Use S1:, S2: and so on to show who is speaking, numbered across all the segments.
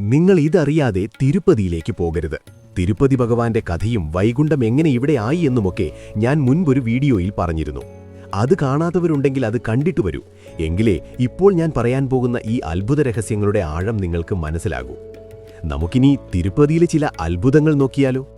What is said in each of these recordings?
S1: നിങ്ങൾ ഇതറിയാതെ തിരുപ്പതിയിലേക്ക് പോകരുത്. തിരുപ്പതി ഭഗവാന്റെ കഥയും വൈകുണ്ഠം എങ്ങനെ ഇവിടെ ആയി എന്നുമൊക്കെ ഞാൻ മുൻപൊരു വീഡിയോയിൽ പറഞ്ഞിരുന്നു. അത് കാണാത്തവരുണ്ടെങ്കിൽ അത് കണ്ടിട്ട് വരൂ. എങ്കിലേ ഇപ്പോൾ ഞാൻ പറയാൻ പോകുന്ന ഈ അത്ഭുത രഹസ്യങ്ങളുടെ ആഴം നിങ്ങൾക്ക് മനസ്സിലാകൂ. നമുക്കിനി തിരുപ്പതിയിലെ ചില അത്ഭുതങ്ങൾ നോക്കിയാലോ?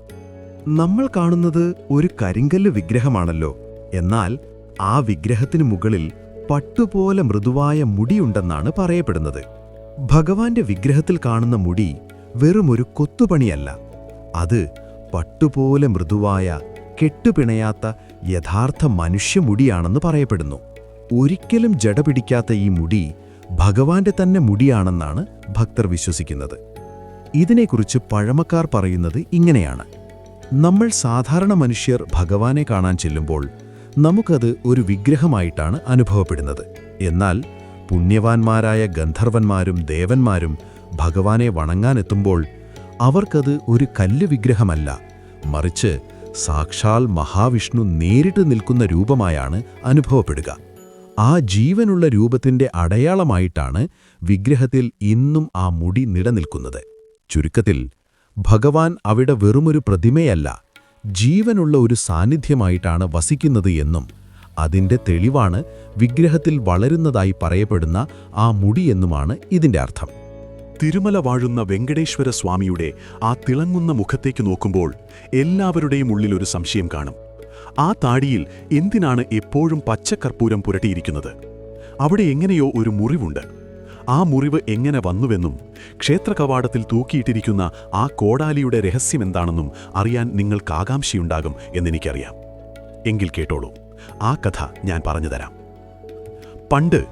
S2: നമ്മൾ കാണുന്നത് ഒരു കരിങ്കല്ല് വിഗ്രഹമാണല്ലോ. എന്നാൽ ആ വിഗ്രഹത്തിനു മുകളിൽ പട്ടുപോലെ മൃദുവായ മുടിയുണ്ടെന്നാണ് പറയപ്പെടുന്നത്. ഭഗവാന്റെ വിഗ്രഹത്തിൽ കാണുന്ന മുടി വെറുമൊരു കൊത്തുപണിയല്ല. അത് പട്ടുപോലെ മൃദുവായ കെട്ടുപിണയാത്ത യഥാർത്ഥ മനുഷ്യമുടിയാണെന്ന് പറയപ്പെടുന്നു. ഒരിക്കലും ജടപിടിക്കാത്ത ഈ മുടി ഭഗവാന്റെ തന്നെ മുടിയാണെന്നാണ് ഭക്തർ വിശ്വസിക്കുന്നത്. ഇതിനെക്കുറിച്ച് പഴമക്കാർ പറയുന്നത് ഇങ്ങനെയാണ്. നമ്മൾ സാധാരണ മനുഷ്യർ ഭഗവാനെ കാണാൻ ചെല്ലുമ്പോൾ നമുക്കത് ഒരു വിഗ്രഹമായിട്ടാണ് അനുഭവപ്പെടുന്നത്. എന്നാൽ പുണ്യവാന്മാരായ ഗന്ധർവന്മാരും ദേവന്മാരും ഭഗവാനെ വണങ്ങാനെത്തുമ്പോൾ അവർക്കത് ഒരു കല്ല് വിഗ്രഹമല്ല മറിച്ച് സാക്ഷാൽ മഹാവിഷ്ണു നേരിട്ട് നിൽക്കുന്ന രൂപമായാണ് അനുഭവപ്പെടുക. ആ ജീവനുള്ള രൂപത്തിന്റെ അടയാളമായിട്ടാണ് വിഗ്രഹത്തിൽ ഇന്നും ആ മുടി നിലനിൽക്കുന്നത്. ചുരുക്കത്തിൽ ഭഗവാൻ അവിടെ വെറുമൊരു പ്രതിമയല്ല ജീവനുള്ള ഒരു സാന്നിധ്യമായിട്ടാണ് വസിക്കുന്നത് എന്നും അതിന്റെ തെളിവാണ് വിഗ്രഹത്തിൽ വളരുന്നതായി പറയപ്പെടുന്ന ആ മുടിയെന്നുമാണ് ഇതിന്റെ അർത്ഥം.
S3: തിരുമല വാഴുന്ന വെങ്കടേശ്വര സ്വാമിയുടെ ആ തിളങ്ങുന്ന മുഖത്തേക്ക് നോക്കുമ്പോൾ എല്ലാവരുടെയും ഉള്ളിൽ ഒരു സംശയം കാണും. ആ താടിയിൽ എന്തിനാണ് എപ്പോഴും പച്ചക്കർപ്പൂരം പുരട്ടിയിരിക്കുന്നത്? അവിടെ എങ്ങനെയോ ഒരു മുറിവുണ്ട്. ആ മുറിവ് എങ്ങനെ വന്നുവെന്നും ക്ഷേത്രകവാടത്തിൽ തൂക്കിയിട്ടിരിക്കുന്ന ആ കോടാലിയുടെ രഹസ്യമെന്താണെന്നും അറിയാൻ നിങ്ങൾക്ക് ആകാംക്ഷയുണ്ടാകും എന്നെനിക്കറിയാം. എങ്കിൽ കേട്ടോളൂ. ആ കഥ ഞാൻ പറഞ്ഞുതരാം പണ്ട്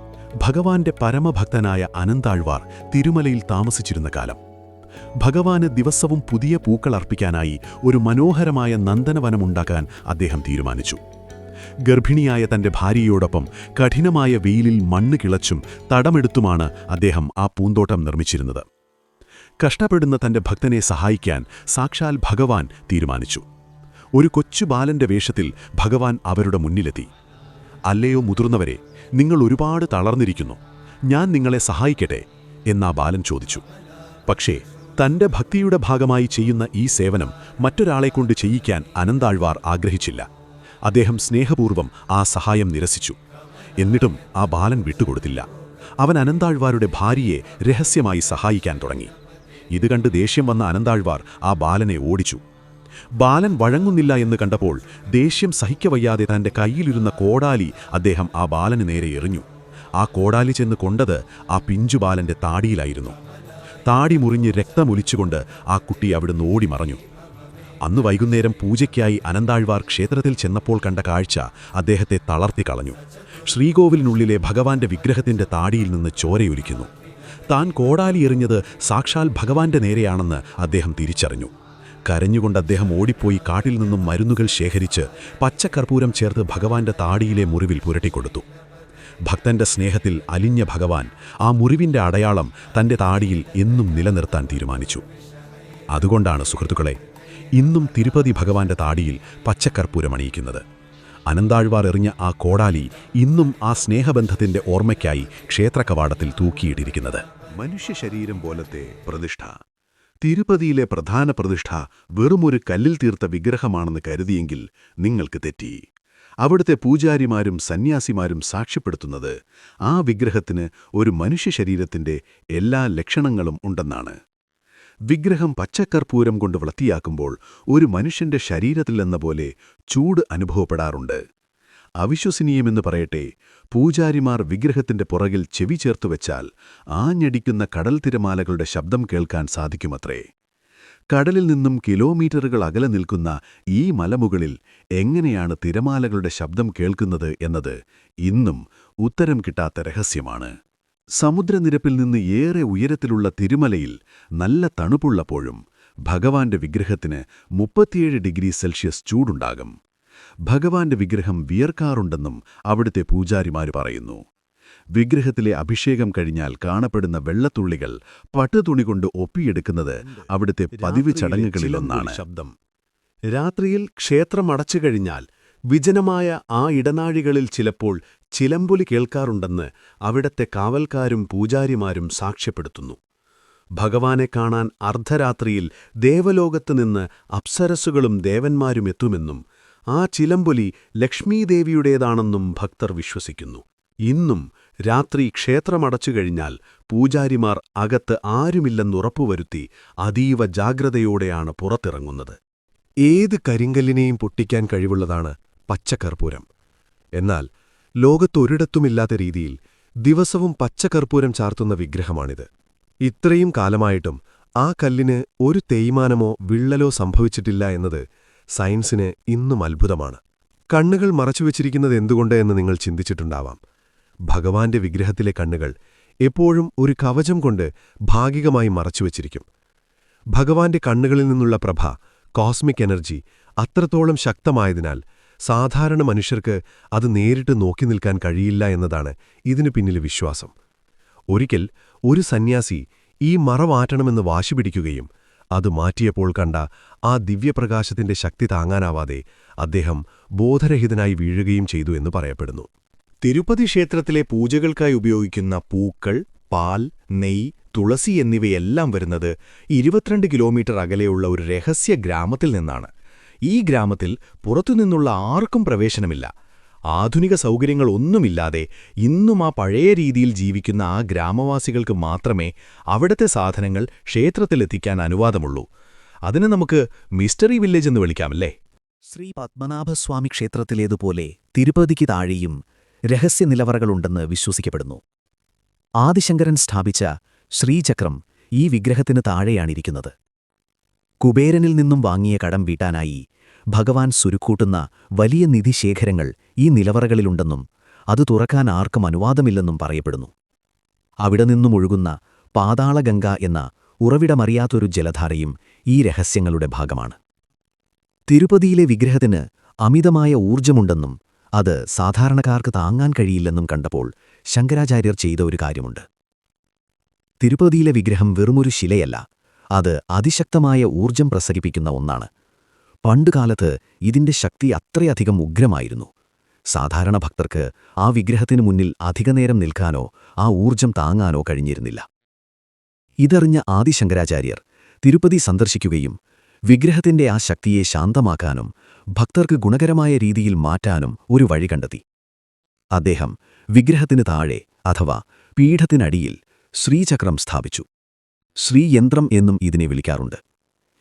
S3: ഭഗവാന്റെ പരമഭക്തനായ അനന്താഴ്വാർ തിരുമലയിൽ താമസിച്ചിരുന്ന കാലം. ഭഗവാന് ദിവസവും പുതിയ പൂക്കൾ അർപ്പിക്കാനായി ഒരു മനോഹരമായ നന്ദനവനമുണ്ടാക്കാൻ അദ്ദേഹം തീരുമാനിച്ചു. ഗർഭിണിയായ തന്റെ ഭാര്യയോടൊപ്പം കഠിനമായ വെയിലിൽ മണ്ണ് കിളച്ചും തടമെടുത്തുമാണ് അദ്ദേഹം ആ പൂന്തോട്ടം നിർമ്മിച്ചിരുന്നത്. കഷ്ടപ്പെടുന്ന തന്റെ ഭക്തനെ സഹായിക്കാൻ സാക്ഷാൽ ഭഗവാൻ തീരുമാനിച്ചു. ഒരു കൊച്ചു ബാലന്റെ വേഷത്തിൽ ഭഗവാൻ അവരുടെ മുന്നിലെത്തി. അല്ലയോ മുതിർന്നവരെ നിങ്ങൾ ഒരുപാട് തളർന്നിരിക്കുന്നു. ഞാൻ നിങ്ങളെ സഹായിക്കട്ടെ എന്നാ ബാലൻ ചോദിച്ചു. പക്ഷേ തന്റെ ഭക്തിയുടെ ഭാഗമായി ചെയ്യുന്ന ഈ സേവനം മറ്റൊരാളെക്കൊണ്ട് ചെയ്യിക്കാൻ അനന്താഴ്വാർ ആഗ്രഹിച്ചില്ല. അദ്ദേഹം സ്നേഹപൂർവം ആ സഹായം നിരസിച്ചു. എന്നിട്ടും ആ ബാലൻ വിട്ടുകൊടുത്തില്ല. അവൻ അനന്താഴ്വാരുടെ ഭാര്യയെ രഹസ്യമായി സഹായിക്കാൻ തുടങ്ങി. ഇത് കണ്ട് ദേഷ്യം വന്ന അനന്താഴ്വാർ ആ ബാലനെ ഓടിച്ചു. ബാലൻ വഴങ്ങുന്നില്ല എന്ന് കണ്ടപ്പോൾ ദേഷ്യം സഹിക്കവയ്യാതെ തന്റെ കയ്യിലിരുന്ന കോടാലി അദ്ദേഹം ആ ബാലന് നേരെ എറിഞ്ഞു. ആ കോടാലി ചെന്ന് കൊണ്ടത് ആ പിഞ്ചു ബാലന്റെ താടിയിലായിരുന്നു. താടി മുറിഞ്ഞ് രക്തമൊലിച്ചുകൊണ്ട് ആ കുട്ടി അവിടുന്ന് ഓടി മറഞ്ഞു. അന്ന് വൈകുന്നേരം പൂജയ്ക്കായി അനന്താഴ്വാർ ക്ഷേത്രത്തിൽ ചെന്നപ്പോൾ കണ്ട കാഴ്ച അദ്ദേഹത്തെ തളർത്തി കളഞ്ഞു. ശ്രീകോവിലിനുള്ളിലെ ഭഗവാന്റെ വിഗ്രഹത്തിന്റെ താടിയിൽ നിന്ന് ചോരയൊലിക്കുന്നു. താൻ കോടാലി എറിഞ്ഞത് സാക്ഷാൽ ഭഗവാന്റെ നേരെയാണെന്ന് അദ്ദേഹം തിരിച്ചറിഞ്ഞു. കരഞ്ഞുകൊണ്ട് അദ്ദേഹം ഓടിപ്പോയി കാട്ടിൽ നിന്നും മരുന്നുകൾ ശേഖരിച്ച് പച്ചക്കർപ്പൂരം ചേർത്ത് ഭഗവാന്റെ താടിയിലെ മുറിവിൽ പുരട്ടിക്കൊടുത്തു. ഭക്തന്റെ സ്നേഹത്തിൽ അലിഞ്ഞ ഭഗവാൻ ആ മുറിവിന്റെ അടയാളം തന്റെ താടിയിൽ എന്നും നിലനിർത്താൻ തീരുമാനിച്ചു. അതുകൊണ്ടാണ് സുഹൃത്തുക്കളെ ഇന്നും തിരുപ്പതി ഭഗവാന്റെ താടിയിൽ പച്ചക്കർപ്പൂരം അണിയിക്കുന്നത്. അനന്താഴ്വാർ എറിഞ്ഞ ആ കോടാലി ഇന്നും ആ സ്നേഹബന്ധത്തിന്റെ ഓർമ്മയ്ക്കായി ക്ഷേത്രകവാടത്തിൽ തൂക്കിയിട്ടിരിക്കുന്നത്.
S4: മനുഷ്യ ശരീരം പോലത്തെ പ്രതിഷ്ഠ. തിരുപ്പതിയിലെ പ്രധാന പ്രതിഷ്ഠ വെറുമൊരു കല്ലിൽ തീർത്ത വിഗ്രഹമാണെന്ന് കരുതിയെങ്കിൽ നിങ്ങൾക്ക് തെറ്റി. അവിടുത്തെ പൂജാരിമാരും സന്യാസിമാരും സാക്ഷ്യപ്പെടുത്തുന്നത് ആ വിഗ്രഹത്തിന് ഒരു മനുഷ്യ എല്ലാ ലക്ഷണങ്ങളും ഉണ്ടെന്നാണ്. വിഗ്രഹം പച്ചക്കർപ്പൂരം കൊണ്ട് വൃത്തിയാക്കുമ്പോൾ ഒരു മനുഷ്യന്റെ ശരീരത്തിലെന്ന പോലെ ചൂട് അനുഭവപ്പെടാറുണ്ട്. അവിശ്വസനീയമെന്ന് പറയട്ടെ പൂജാരിമാർ വിഗ്രഹത്തിന്റെ പുറകിൽ ചെവി ചേർത്തു വെച്ചാൽ ആഞ്ഞടിക്കുന്ന കടൽ തിരമാലകളുടെ ശബ്ദം കേൾക്കാൻ സാധിക്കുമത്രേ. കടലിൽ നിന്നും കിലോമീറ്ററുകൾ അകലെ നിൽക്കുന്ന ഈ മലമുകളിൽ എങ്ങനെയാണ് തിരമാലകളുടെ ശബ്ദം കേൾക്കുന്നത് എന്നത് ഇന്നും ഉത്തരം കിട്ടാത്ത രഹസ്യമാണ്. സമുദ്രനിരപ്പിൽ നിന്ന് ഏറെ ഉയരത്തിലുള്ള തിരുമലയിൽ നല്ല തണുപ്പുള്ളപ്പോഴും ഭഗവാന്റെ വിഗ്രഹത്തിന് മുപ്പത്തിയേഴ് ഡിഗ്രി സെൽഷ്യസ് ചൂടുണ്ടാകും. ഭഗവാന്റെ വിഗ്രഹം വിയർക്കാറുണ്ടെന്നും അവിടുത്തെ പൂജാരിമാര് പറയുന്നു. വിഗ്രഹത്തിലെ അഭിഷേകം കഴിഞ്ഞാൽ കാണപ്പെടുന്ന വെള്ളത്തുള്ളികൾ പട്ടുതുണി കൊണ്ട് ഒപ്പിയെടുക്കുന്നത് അവിടുത്തെ പതിവ് ചടങ്ങുകളിലൊന്നാണ്.
S3: ശബ്ദം. രാത്രിയിൽ ക്ഷേത്രം അടച്ചു കഴിഞ്ഞാൽ വിജനമായ ആ ഇടനാഴികളിൽ ചിലപ്പോൾ ചിലമ്പൊലി കേൾക്കാറുണ്ടെന്ന് അവിടത്തെ കാവൽക്കാരും പൂജാരിമാരും സാക്ഷ്യപ്പെടുത്തുന്നു.
S5: ഭഗവാനെ കാണാൻ അർദ്ധരാത്രിയിൽ ദേവലോകത്ത് നിന്ന് ദേവന്മാരുമെത്തുമെന്നും ദേവന്മാരും എത്തുമെന്നും ആ ചിലമ്പൊലി ലക്ഷ്മീദേവിയുടേതാണെന്നും ഭക്തർ വിശ്വസിക്കുന്നു. ഇന്നും രാത്രി ക്ഷേത്രമടച്ചു കഴിഞ്ഞാൽ പൂജാരിമാർ അകത്ത് ആരുമില്ലെന്നുറപ്പുവരുത്തി അതീവ ജാഗ്രതയോടെയാണ് പുറത്തിറങ്ങുന്നത്.
S3: ഏത് കരിങ്കല്ലിനെയും പൊട്ടിക്കാൻ കഴിവുള്ളതാണ് പച്ചക്കർപ്പൂരം എന്നാൽ ലോകത്തൊരിടത്തുമില്ലാത്ത രീതിയിൽ ദിവസവും പച്ചക്കർപ്പൂരം ചാർത്തുന്ന വിഗ്രഹമാണിത്. ഇത്രയും കാലമായിട്ടും ആ കല്ലിന് ഒരു തേയ്മാനമോ വിള്ളലോ സംഭവിച്ചിട്ടില്ല എന്നത് സയൻസിന് ഇന്നും അത്ഭുതമാണ്. കണ്ണുകൾ മറച്ചുവെച്ചിരിക്കുന്നത് എന്തുകൊണ്ട് എന്ന് നിങ്ങൾ ചിന്തിച്ചിട്ടുണ്ടാവാം. ഭഗവാന്റെ വിഗ്രഹത്തിലെ കണ്ണുകൾ എപ്പോഴും ഒരു കവചം കൊണ്ട് ഭാഗികമായി മറച്ചുവെച്ചിരിക്കും ഭഗവാന്റെ കണ്ണുകളിൽ നിന്നുള്ള പ്രഭ കോസ്മിക് എനർജി അത്രത്തോളം ശക്തമായതിനാൽ സാധാരണ മനുഷ്യർക്ക് അത് നേരിട്ട് നോക്കി നിൽക്കാൻ കഴിയില്ല എന്നതാണ് ഇതിനു പിന്നിലെ വിശ്വാസം. ഒരിക്കൽ ഒരു സന്യാസി ഈ മറ വാശിപിടിക്കുകയും വാശി പിടിക്കുകയും അത് മാറ്റിയപ്പോൾ കണ്ട ആ ദിവ്യപ്രകാശത്തിന്റെ ശക്തി താങ്ങാനാവാതെ അദ്ദേഹം ബോധരഹിതനായി വീഴുകയും ചെയ്തു എന്ന് പറയപ്പെടുന്നു.
S6: തിരുപ്പതി ക്ഷേത്രത്തിലെ പൂജകൾക്കായി ഉപയോഗിക്കുന്ന പൂക്കൾ പാൽ നെയ് തുളസി എന്നിവയെല്ലാം വരുന്നത് ഇരുപത്തിരണ്ട് കിലോമീറ്റർ അകലെയുള്ള ഒരു രഹസ്യ ഗ്രാമത്തിൽ നിന്നാണ്. ഈ ഗ്രാമത്തിൽ പുറത്തുനിന്നുള്ള ആർക്കും പ്രവേശനമില്ല. ആധുനിക സൗകര്യങ്ങളൊന്നുമില്ലാതെ ഇന്നും ആ പഴയ രീതിയിൽ ജീവിക്കുന്ന ആ ഗ്രാമവാസികൾക്ക് മാത്രമേ അവിടത്തെ സാധനങ്ങൾ ക്ഷേത്രത്തിലെത്തിക്കാൻ അനുവാദമുള്ളൂ. അതിനെ നമുക്ക് മിസ്റ്ററി വില്ലേജ് എന്ന് വിളിക്കാമല്ലേ?
S2: ശ്രീ പത്മനാഭസ്വാമി ക്ഷേത്രത്തിലേതുപോലെ തിരുപ്പതിക്ക് താഴെയും രഹസ്യ നിലവറകളുണ്ടെന്ന് വിശ്വസിക്കപ്പെടുന്നു. ആദിശങ്കരൻ സ്ഥാപിച്ച ശ്രീചക്രം ഈ വിഗ്രഹത്തിന് താഴെയാണിരിക്കുന്നത്. കുബേരനിൽ നിന്നും വാങ്ങിയ കടം വീട്ടാനായി ഭഗവാൻ സുരുക്കൂട്ടുന്ന വലിയ നിധിശേഖരങ്ങൾ ഈ നിലവറകളിലുണ്ടെന്നും അത് തുറക്കാൻ ആർക്കും അനുവാദമില്ലെന്നും പറയപ്പെടുന്നു. അവിടെ നിന്നും ഒഴുകുന്ന പാതാളഗംഗ എന്ന ഉറവിടമറിയാത്തൊരു ജലധാരയും ഈ രഹസ്യങ്ങളുടെ ഭാഗമാണ്. തിരുപ്പതിയിലെ വിഗ്രഹത്തിന് അമിതമായ ഊർജമുണ്ടെന്നും അത് സാധാരണക്കാർക്ക് താങ്ങാൻ കഴിയില്ലെന്നും കണ്ടപ്പോൾ ശങ്കരാചാര്യർ ചെയ്ത ഒരു കാര്യമുണ്ട്. തിരുപ്പതിയിലെ വിഗ്രഹം വെറുമൊരു ശിലയല്ല അത് അതിശക്തമായ ഊർജം പ്രസരിപ്പിക്കുന്ന ഒന്നാണ്. പണ്ടുകാലത്ത് ഇതിന്റെ ശക്തി അത്രയധികം ഉഗ്രമായിരുന്നു. സാധാരണ ഭക്തർക്ക് ആ വിഗ്രഹത്തിനു മുന്നിൽ അധികനേരം നിൽക്കാനോ ആ ഊർജം താങ്ങാനോ കഴിഞ്ഞിരുന്നില്ല. ഇതറിഞ്ഞ ആദിശങ്കരാചാര്യർ തിരുപ്പതി സന്ദർശിക്കുകയും വിഗ്രഹത്തിന്റെ ആ ശക്തിയെ ശാന്തമാക്കാനും ഭക്തർക്ക് ഗുണകരമായ രീതിയിൽ മാറ്റാനും ഒരു വഴി കണ്ടെത്തി. അദ്ദേഹം വിഗ്രഹത്തിന് താഴെ അഥവാ പീഠത്തിനടിയിൽ ശ്രീചക്രം സ്ഥാപിച്ചു. ശ്രീയന്ത്രം എന്നും ഇതിനെ വിളിക്കാറുണ്ട്.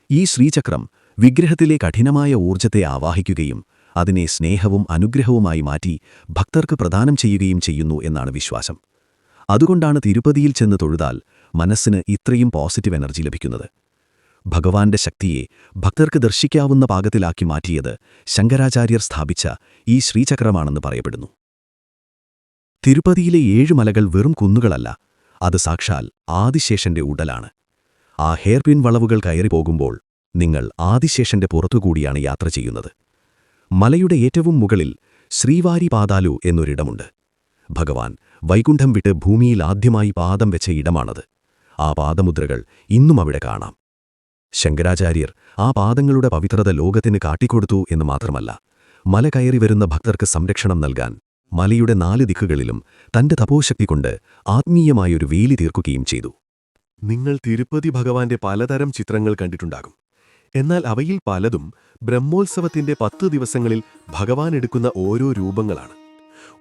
S2: ഈ ശ്രീചക്രം വിഗ്രഹത്തിലെ കഠിനമായ ഊർജത്തെ ആവാഹിക്കുകയും അതിനെ സ്നേഹവും അനുഗ്രഹവുമായി മാറ്റി ഭക്തർക്ക് പ്രദാനം ചെയ്യുകയും ചെയ്യുന്നു എന്നാണ് വിശ്വാസം. അതുകൊണ്ടാണ് തിരുപ്പതിയിൽ ചെന്ന് തൊഴുതാൽ മനസ്സിന് ഇത്രയും പോസിറ്റീവ് എനർജി ലഭിക്കുന്നത്. ഭഗവാന്റെ ശക്തിയെ ഭക്തർക്ക് ദർശിക്കാവുന്ന പാകത്തിലാക്കി മാറ്റിയത് ശങ്കരാചാര്യർ സ്ഥാപിച്ച ഈ ശ്രീചക്രമാണെന്ന് പറയപ്പെടുന്നു. തിരുപ്പതിയിലെ ഏഴു മലകൾ വെറും കുന്നുകളല്ല അത് സാക്ഷാൽ ആദിശേഷന്റെ ഉടലാണ്. ആ ഹെയർപിൻ വളവുകൾ കയറി പോകുമ്പോൾ നിങ്ങൾ ആദിശേഷന്റെ പുറത്തുകൂടിയാണ് യാത്ര ചെയ്യുന്നത്. മലയുടെ ഏറ്റവും മുകളിൽ ശ്രീവാരി പാതാലു എന്നൊരിടമുണ്ട്. ഭഗവാൻ വൈകുണ്ഠം വിട്ട് ഭൂമിയിൽ ആദ്യമായി പാദം വെച്ച ഇടമാണത്. ആ പാദമുദ്രകൾ ഇന്നും അവിടെ കാണാം. ശങ്കരാചാര്യർ ആ പാദങ്ങളുടെ പവിത്രത ലോകത്തിന് കാട്ടിക്കൊടുത്തു എന്ന് മാത്രമല്ല മല കയറി വരുന്ന ഭക്തർക്ക് സംരക്ഷണം നൽകാൻ മലയുടെ നാല് ദിക്കുകളിലും തന്റെ തപോശക്തി കൊണ്ട് ആത്മീയമായൊരു വേലി തീർക്കുകയും ചെയ്തു.
S3: നിങ്ങൾ തിരുപ്പതി ഭഗവാന്റെ പലതരം ചിത്രങ്ങൾ കണ്ടിട്ടുണ്ടാകും. എന്നാൽ അവയിൽ പലതും ബ്രഹ്മോത്സവത്തിന്റെ പത്ത് ദിവസങ്ങളിൽ ഭഗവാൻ എടുക്കുന്ന ഓരോ രൂപങ്ങളാണ്.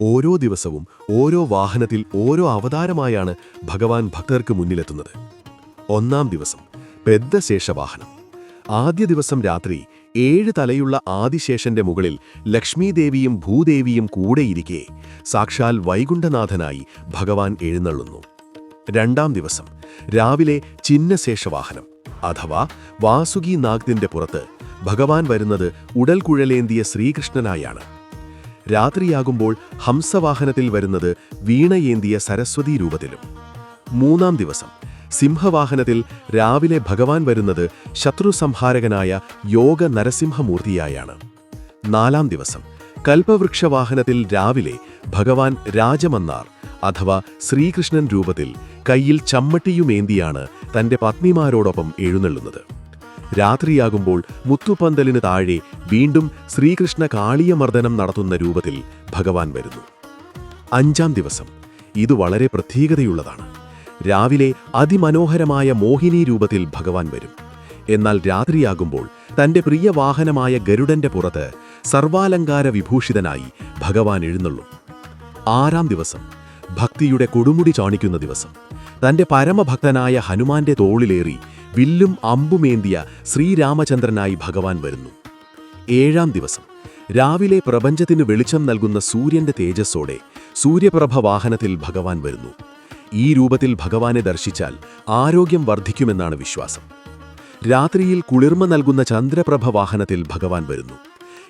S3: ഓരോ ദിവസവും ഓരോ വാഹനത്തിൽ ഓരോ അവതാരമായാണ് ഭഗവാൻ ഭക്തർക്ക് മുന്നിലെത്തുന്നത്. ഒന്നാം ദിവസം പെദ്ദശേഷവാഹനം. ആദ്യ ദിവസം രാത്രി ഏഴ് തലയുള്ള ആദിശേഷന്റെ മുകളിൽ ലക്ഷ്മീദേവിയും ഭൂദേവിയും കൂടെയിരിക്കെ സാക്ഷാൽ വൈകുണ്ഠനാഥനായി ഭഗവാൻ എഴുന്നള്ളുന്നു. രണ്ടാം ദിവസം രാവിലെ ചിഹ്നശേഷവാഹനം അഥവാ വാസുകി നാഗ്ദിന്റെ പുറത്ത് ഭഗവാൻ വരുന്നത് ഉടൽകുഴലേന്തിയ ശ്രീകൃഷ്ണനായാണ്. രാത്രിയാകുമ്പോൾ ഹംസവാഹനത്തിൽ വരുന്നത് വീണയേന്തിയ സരസ്വതി രൂപത്തിലും. മൂന്നാം ദിവസം സിംഹവാഹനത്തിൽ രാവിലെ ഭഗവാൻ വരുന്നത് ശത്രുസംഹാരകനായ യോഗ നരസിംഹമൂർത്തിയായാണ്. നാലാം ദിവസം കൽപ്പവൃക്ഷവാഹനത്തിൽ രാവിലെ ഭഗവാൻ രാജമന്നാർ അഥവാ ശ്രീകൃഷ്ണൻ രൂപത്തിൽ കയ്യിൽ ചമ്മട്ടിയുമേന്തിയാണ് തന്റെ പത്നിമാരോടൊപ്പം എഴുന്നള്ളുന്നത്. രാത്രിയാകുമ്പോൾ മുത്തുപന്തലിന് താഴെ വീണ്ടും ശ്രീകൃഷ്ണ കാളിയമർദ്ദനം നടത്തുന്ന രൂപത്തിൽ ഭഗവാൻ വരുന്നു. അഞ്ചാം ദിവസം. ഇത് വളരെ പ്രത്യേകതയുള്ളതാണ്.
S1: രാവിലെ അതിമനോഹരമായ മോഹിനി രൂപത്തിൽ ഭഗവാൻ വരും. എന്നാൽ രാത്രിയാകുമ്പോൾ തന്റെ പ്രിയ വാഹനമായ ഗരുഡന്റെ പുറത്ത് സർവാലങ്കാര വിഭൂഷിതനായി ഭഗവാൻ എഴുന്നള്ളും. ആറാം ദിവസം. ഭക്തിയുടെ കൊടുമുടി ചാണിക്കുന്ന ദിവസം. തന്റെ പരമഭക്തനായ ഹനുമാന്റെ തോളിലേറി വില്ലും അമ്പുമേന്തിയ ശ്രീരാമചന്ദ്രനായി ഭഗവാൻ വരുന്നു. ഏഴാം ദിവസം. രാവിലെ പ്രപഞ്ചത്തിന് വെളിച്ചം നൽകുന്ന സൂര്യന്റെ തേജസ്സോടെ സൂര്യപ്രഭ വാഹനത്തിൽ ഭഗവാൻ വരുന്നു. ഈ രൂപത്തിൽ ഭഗവാനെ ദർശിച്ചാൽ ആരോഗ്യം വർദ്ധിക്കുമെന്നാണ് വിശ്വാസം. രാത്രിയിൽ കുളിർമ നൽകുന്ന ചന്ദ്രപ്രഭ വാഹനത്തിൽ ഭഗവാൻ വരുന്നു.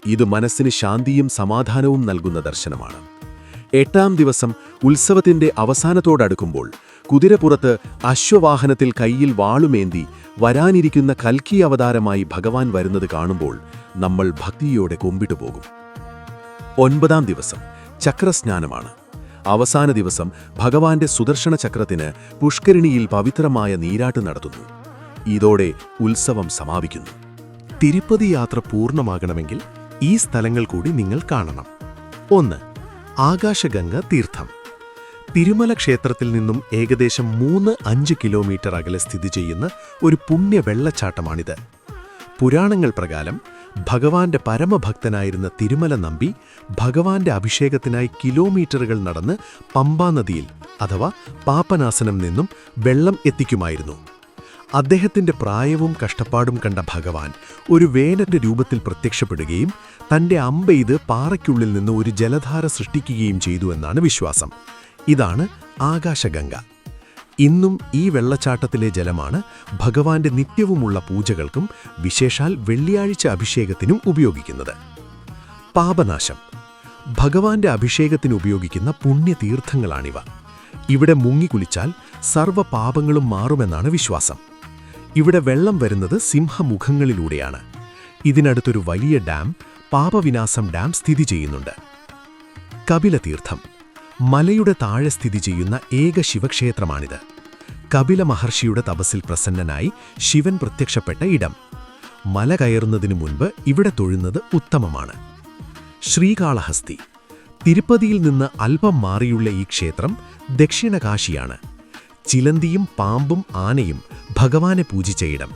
S1: ഇത് മനസ്സിന് ശാന്തിയും സമാധാനവും നൽകുന്ന ദർശനമാണ്. എട്ടാം ദിവസം ഉത്സവത്തിന്റെ അവസാനത്തോടടുക്കുമ്പോൾ കുതിരപ്പുറത്ത് അശ്വവാഹനത്തിൽ കയ്യിൽ വാളുമേന്തി വരാനിരിക്കുന്ന കൽക്കി അവതാരമായി ഭഗവാൻ വരുന്നത് കാണുമ്പോൾ നമ്മൾ ഭക്തിയോടെ കൊമ്പിട്ടു പോകും. ഒൻപതാം ദിവസം ചക്രസ്നാനമാണ്. അവസാന ദിവസം ഭഗവാന്റെ സുദർശന ചക്രത്തിന് പുഷ്കരിണിയിൽ പവിത്രമായ നീരാട്ട് നടത്തുന്നു. ഇതോടെ ഉത്സവം സമാപിക്കുന്നു.
S3: തിരുപ്പതി യാത്ര പൂർണമാകണമെങ്കിൽ ഈ സ്ഥലങ്ങൾ കൂടി നിങ്ങൾ കാണണം. ഒന്ന് ആകാശഗംഗ തീർത്ഥം തിരുമല ക്ഷേത്രത്തിൽ നിന്നും ഏകദേശം മൂന്ന് അഞ്ച് കിലോമീറ്റർ അകലെ സ്ഥിതി ചെയ്യുന്ന ഒരു പുണ്യ വെള്ളച്ചാട്ടമാണിത്. പുരാണങ്ങൾ പ്രകാരം ഭഗവാന്റെ പരമഭക്തനായിരുന്ന തിരുമല നമ്പി ഭഗവാന്റെ അഭിഷേകത്തിനായി കിലോമീറ്ററുകൾ നടന്ന് പമ്പാനദിയിൽ അഥവാ പാപനാസനം നിന്നും വെള്ളം എത്തിക്കുമായിരുന്നു. അദ്ദേഹത്തിന്റെ പ്രായവും കഷ്ടപ്പാടും കണ്ട ഭഗവാൻ ഒരു വേനന്റെ രൂപത്തിൽ പ്രത്യക്ഷപ്പെടുകയും തന്റെ അമ്പെയ്ത് പാറയ്ക്കുള്ളിൽ നിന്ന് ഒരു ജലധാര സൃഷ്ടിക്കുകയും ചെയ്തു എന്നാണ് വിശ്വാസം. ഇതാണ് ആകാശഗംഗ. ഇന്നും ഈ വെള്ളച്ചാട്ടത്തിലെ ജലമാണ് ഭഗവാന്റെ നിത്യവുമുള്ള പൂജകൾക്കും വിശേഷാൽ വെള്ളിയാഴ്ച അഭിഷേകത്തിനും ഉപയോഗിക്കുന്നത്. പാപനാശം. ഭഗവാന്റെ അഭിഷേകത്തിന് ഉപയോഗിക്കുന്ന പുണ്യതീർത്ഥങ്ങളാണിവ. ഇവിടെ മുങ്ങിക്കുളിച്ചാൽ സർവ പാപങ്ങളും മാറുമെന്നാണ് വിശ്വാസം. ഇവിടെ വെള്ളം വരുന്നത് സിംഹമുഖങ്ങളിലൂടെയാണ്. ഇതിനടുത്തൊരു വലിയ ഡാം പാപവിനാസം ഡാം സ്ഥിതി ചെയ്യുന്നുണ്ട്. കപിലതീർത്ഥം. മലയുടെ താഴെ സ്ഥിതി ചെയ്യുന്ന ഏക ശിവക്ഷേത്രമാണിത്. കപില മഹർഷിയുടെ തപസ്സിൽ പ്രസന്നനായി ശിവൻ പ്രത്യക്ഷപ്പെട്ട ഇടം. മല കയറുന്നതിനു മുൻപ് ഇവിടെ തൊഴുന്നത് ഉത്തമമാണ്. ശ്രീകാളഹസ്തി. തിരുപ്പതിയിൽ നിന്ന് അല്പം മാറിയുള്ള ഈ ക്ഷേത്രം ദക്ഷിണകാശിയാണ്. ചിലന്തിയും പാമ്പും ആനയും ഭഗവാനെ പൂജിച്ച ഇടം.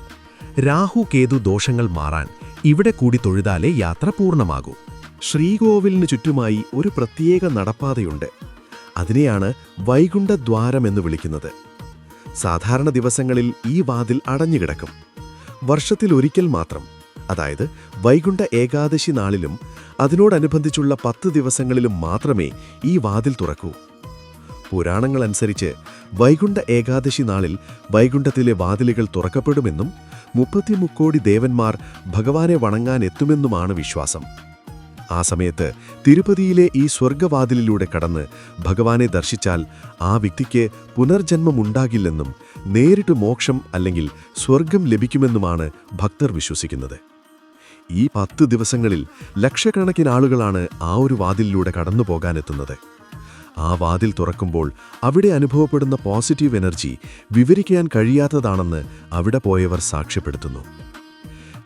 S3: രാഹു കേതു ദോഷങ്ങൾ മാറാൻ ഇവിടെ കൂടി തൊഴുതാലേ യാത്ര പൂർണമാകൂ. ശ്രീകോവിലിന് ചുറ്റുമായി ഒരു പ്രത്യേക നടപ്പാതയുണ്ട്. അതിനെയാണ് വൈകുണ്ഠദ്വാരം എന്ന് വിളിക്കുന്നത്. സാധാരണ ദിവസങ്ങളിൽ ഈ വാതിൽ അടഞ്ഞുകിടക്കും. വർഷത്തിൽ ഒരിക്കൽ മാത്രം. അതായത് വൈകുണ്ഠ ഏകാദശി നാളിലും അതിനോടനുബന്ധിച്ചുള്ള പത്ത് ദിവസങ്ങളിലും മാത്രമേ ഈ വാതിൽ തുറക്കൂ. പുരാണങ്ങളനുസരിച്ച് വൈകുണ്ഠ ഏകാദശി നാളിൽ വൈകുണ്ഠത്തിലെ വാതിലുകൾ തുറക്കപ്പെടുമെന്നും മുപ്പത്തിമുക്കോടി ദേവന്മാർ ഭഗവാനെ വണങ്ങാനെത്തുമെന്നുമാണ് വിശ്വാസം. ആ സമയത്ത് തിരുപ്പതിയിലെ ഈ സ്വർഗവാതിലിലൂടെ കടന്ന് ഭഗവാനെ ദർശിച്ചാൽ ആ വ്യക്തിക്ക് പുനർജന്മമുണ്ടാകില്ലെന്നും നേരിട്ട് മോക്ഷം അല്ലെങ്കിൽ സ്വർഗം ലഭിക്കുമെന്നുമാണ് ഭക്തർ വിശ്വസിക്കുന്നത്. ഈ പത്ത് ദിവസങ്ങളിൽ ലക്ഷക്കണക്കിന് ആളുകളാണ് ആ ഒരു വാതിലിലൂടെ കടന്നു പോകാനെത്തുന്നത്. ആ വാതിൽ തുറക്കുമ്പോൾ അവിടെ അനുഭവപ്പെടുന്ന പോസിറ്റീവ് എനർജി വിവരിക്കാൻ കഴിയാത്തതാണെന്ന് അവിടെ പോയവർ സാക്ഷ്യപ്പെടുത്തുന്നു.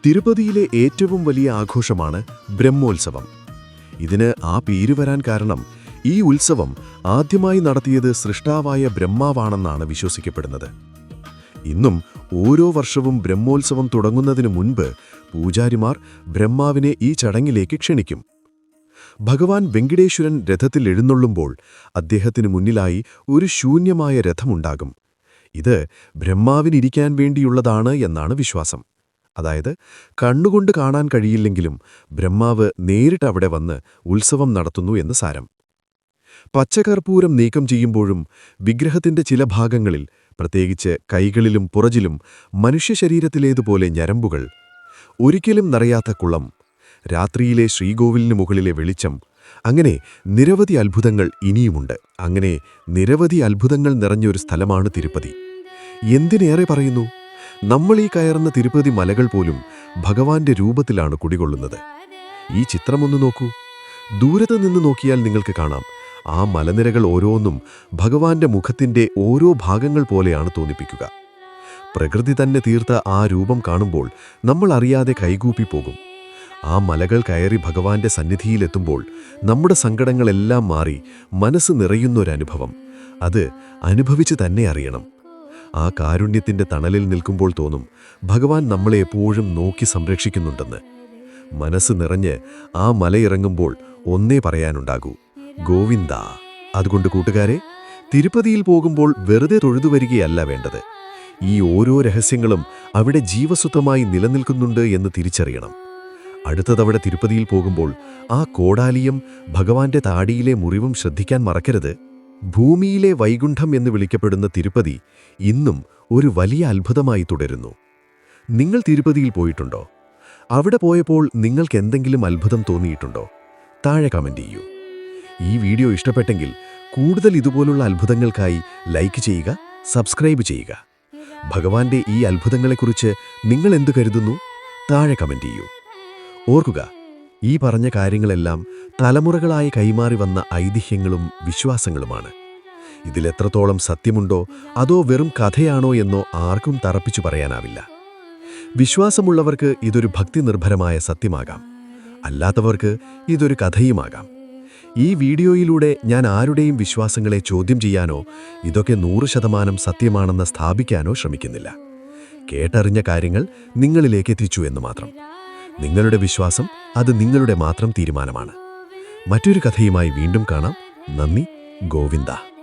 S3: തിരുപ്പതിയിലെ ഏറ്റവും വലിയ ആഘോഷമാണ് ബ്രഹ്മോത്സവം. ഇതിന് ആ പേര് വരാൻ കാരണം ഈ ഉത്സവം ആദ്യമായി നടത്തിയത് സൃഷ്ടാവായ ബ്രഹ്മാവാണെന്നാണ് വിശ്വസിക്കപ്പെടുന്നത്. ഇന്നും ഓരോ വർഷവും ബ്രഹ്മോത്സവം തുടങ്ങുന്നതിനു മുൻപ് പൂജാരിമാർ ബ്രഹ്മാവിനെ ഈ ചടങ്ങിലേക്ക് ക്ഷണിക്കും. ഭഗവാൻ വെങ്കിടേശ്വരൻ രഥത്തിൽ എഴുന്നള്ളുമ്പോൾ അദ്ദേഹത്തിനു മുന്നിലായി ഒരു ശൂന്യമായ രഥമുണ്ടാകും. ഇത് ബ്രഹ്മാവിനിരിക്കാൻ വേണ്ടിയുള്ളതാണ് എന്നാണ് വിശ്വാസം. അതായത് കണ്ണുകൊണ്ട് കാണാൻ കഴിയില്ലെങ്കിലും ബ്രഹ്മാവ് നേരിട്ട് അവിടെ വന്ന് ഉത്സവം നടത്തുന്നു എന്ന് സാരം. പച്ചകർപ്പൂരം നീക്കം ചെയ്യുമ്പോഴും വിഗ്രഹത്തിന്റെ ചില ഭാഗങ്ങളിൽ പ്രത്യേകിച്ച് കൈകളിലും പുറജിലും മനുഷ്യശരീരത്തിലേതുപോലെ ഞരമ്പുകൾ ഒരിക്കലും നിറയാത്ത കുളം രാത്രിയിലെ ശ്രീകോവിലിന് മുകളിലെ വെളിച്ചം അങ്ങനെ നിരവധി അത്ഭുതങ്ങൾ ഇനിയുമുണ്ട്. അങ്ങനെ നിരവധി അത്ഭുതങ്ങൾ നിറഞ്ഞൊരു സ്ഥലമാണ് തിരുപ്പതി. എന്തിനേറെ പറയുന്നു? നമ്മൾ ഈ കയറുന്ന തിരുപ്പതി മലകൾ പോലും ഭഗവാന്റെ രൂപത്തിലാണ് കുടികൊള്ളുന്നത്. ഈ ചിത്രമൊന്ന് നോക്കൂ. ദൂരത്ത് നിന്ന് നോക്കിയാൽ നിങ്ങൾക്ക് കാണാം. ആ മലനിരകൾ ഓരോന്നും ഭഗവാന്റെ മുഖത്തിന്റെ ഓരോ ഭാഗങ്ങൾ പോലെയാണ് തോന്നിപ്പിക്കുക. പ്രകൃതി തന്നെ തീർത്ത ആ രൂപം കാണുമ്പോൾ നമ്മൾ അറിയാതെ കൈകൂപ്പി പോകും. ആ മലകൾ കയറി ഭഗവാന്റെ സന്നിധിയിലെത്തുമ്പോൾ നമ്മുടെ സങ്കടങ്ങളെല്ലാം മാറി മനസ്സ് നിറയുന്നൊരനുഭവം. അത് അനുഭവിച്ച് തന്നെ അറിയണം. ആ കാരുണ്യത്തിന്റെ തണലിൽ നിൽക്കുമ്പോൾ തോന്നും ഭഗവാൻ നമ്മളെ എപ്പോഴും നോക്കി സംരക്ഷിക്കുന്നുണ്ടെന്ന്. മനസ്സ് നിറഞ്ഞ് ആ മലയിറങ്ങുമ്പോൾ ഒന്നേ പറയാനുണ്ടാകൂ ഗോവിന്ദ. അതുകൊണ്ട് കൂട്ടുകാരെ തിരുപ്പതിയിൽ പോകുമ്പോൾ വെറുതെ തൊഴുതു വരികയല്ല വേണ്ടത്. ഈ ഓരോ രഹസ്യങ്ങളും അവിടെ ജീവസുത്തമായി നിലനിൽക്കുന്നുണ്ട് എന്ന് തിരിച്ചറിയണം. അടുത്ത തവണ തിരുപ്പതിയിൽ പോകുമ്പോൾ ആ കോടാലിയും ഭഗവാന്റെ താടിയിലെ മുറിവും ശ്രദ്ധിക്കാൻ മറക്കരുത്. ഭൂമിയിലെ വൈകുണ്ഠം എന്ന് വിളിക്കപ്പെടുന്ന തിരുപ്പതി ഇന്നും ഒരു വലിയ അത്ഭുതമായി തുടരുന്നു. നിങ്ങൾ തിരുപ്പതിയിൽ പോയിട്ടുണ്ടോ? അവിടെ പോയപ്പോൾ നിങ്ങൾക്ക് എന്തെങ്കിലും അത്ഭുതം തോന്നിയിട്ടുണ്ടോ? താഴെ കമന്റ് ചെയ്യൂ. ഈ വീഡിയോ ഇഷ്ടപ്പെട്ടെങ്കിൽ കൂടുതൽ ഇതുപോലുള്ള അത്ഭുതങ്ങൾക്കായി ലൈക്ക് ചെയ്യുക സബ്സ്ക്രൈബ് ചെയ്യുക. ഭഗവാന്റെ ഈ അത്ഭുതങ്ങളെക്കുറിച്ച് നിങ്ങൾ എന്തു കരുതുന്നു? താഴെ കമന്റ് ചെയ്യൂ. ഓർക്കുക ഈ പറഞ്ഞ കാര്യങ്ങളെല്ലാം തലമുറകളായി കൈമാറി വന്ന ഐതിഹ്യങ്ങളും വിശ്വാസങ്ങളുമാണ്. ഇതിലെത്രത്തോളം സത്യമുണ്ടോ അതോ വെറും കഥയാണോ എന്നോ ആർക്കും തറപ്പിച്ചു പറയാനാവില്ല. വിശ്വാസമുള്ളവർക്ക് ഇതൊരു ഭക്തി നിർഭരമായ സത്യമാകാം. അല്ലാത്തവർക്ക് ഇതൊരു കഥയുമാകാം. ഈ വീഡിയോയിലൂടെ ഞാൻ ആരുടെയും വിശ്വാസങ്ങളെ ചോദ്യം ചെയ്യാനോ ഇതൊക്കെ നൂറ് ശതമാനം സത്യമാണെന്ന് സ്ഥാപിക്കാനോ ശ്രമിക്കുന്നില്ല. കേട്ടറിഞ്ഞ കാര്യങ്ങൾ നിങ്ങളിലേക്ക് എത്തിച്ചു എന്ന് മാത്രം. നിങ്ങളുടെ വിശ്വാസം അത് നിങ്ങളുടെ മാത്രം തീരുമാനമാണ്. മറ്റൊരു കഥയുമായി വീണ്ടും കാണാം. നന്ദി ഗോവിന്ദ.